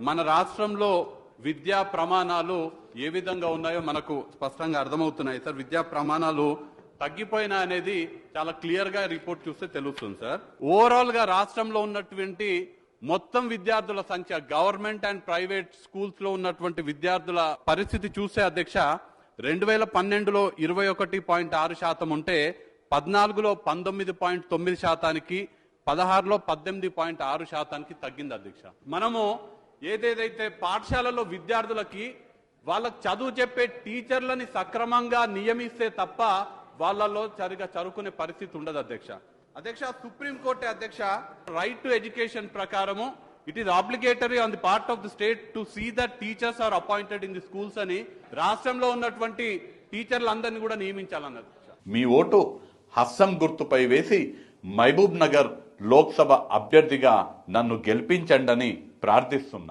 మన రాష్ట్రంలో విద్యా ప్రమాణాలు ఏ విధంగా ఉన్నాయో మనకు స్పష్టంగా అర్థమవుతున్నాయి సార్. విద్యా ప్రమాణాలు తగ్గిపోయినా అనేది చాలా క్లియర్గా రిపోర్ట్ చూస్తే తెలుస్తుంది సార్. ఓవరాల్గా రాష్ట్రంలో ఉన్నటువంటి మొత్తం విద్యార్థుల సంఖ్య గవర్నమెంట్ అండ్ ప్రైవేట్ స్కూల్స్లో ఉన్నటువంటి విద్యార్థుల పరిస్థితి చూసే అధ్యక్ష రెండు వేల పన్నెండులో ఇరవై ఒకటి పాయింట్ ఆరు శాతం ఉంటే పద్నాలుగులో పంతొమ్మిది పాయింట్ తొమ్మిది శాతానికి పదహారులో పద్దెనిమిది పాయింట్ ఆరు శాతానికి తగ్గింది అధ్యక్ష. మనము ఏదేదైతే పాఠశాలలో విద్యార్థులకి వాళ్ళకి చదువు చెప్పే టీచర్లని సక్రమంగా నియమిస్తే తప్ప వాళ్ళలో సరిగా చదువుకునే పరిస్థితి ఉండదు అధ్యక్ష. అధ్యక్ష సుప్రీంకోర్టు అధ్యక్ష రైట్ టు ఎడ్యుకేషన్ ప్రకారము it is obligatory on the part of the state to see that teachers are appointed in the schools అని రాష్ట్రంలో ఉన్నటువంటి టీచర్లందరినీ కూడా నియమించాలన్నది మీ ఓటు హస్సం గుర్తుపై వేసి మహబూబ్ నగర్ లోక్సభ అభ్యర్థిగా నన్ను గెలిపించండని ప్రార్థిస్తున్నా.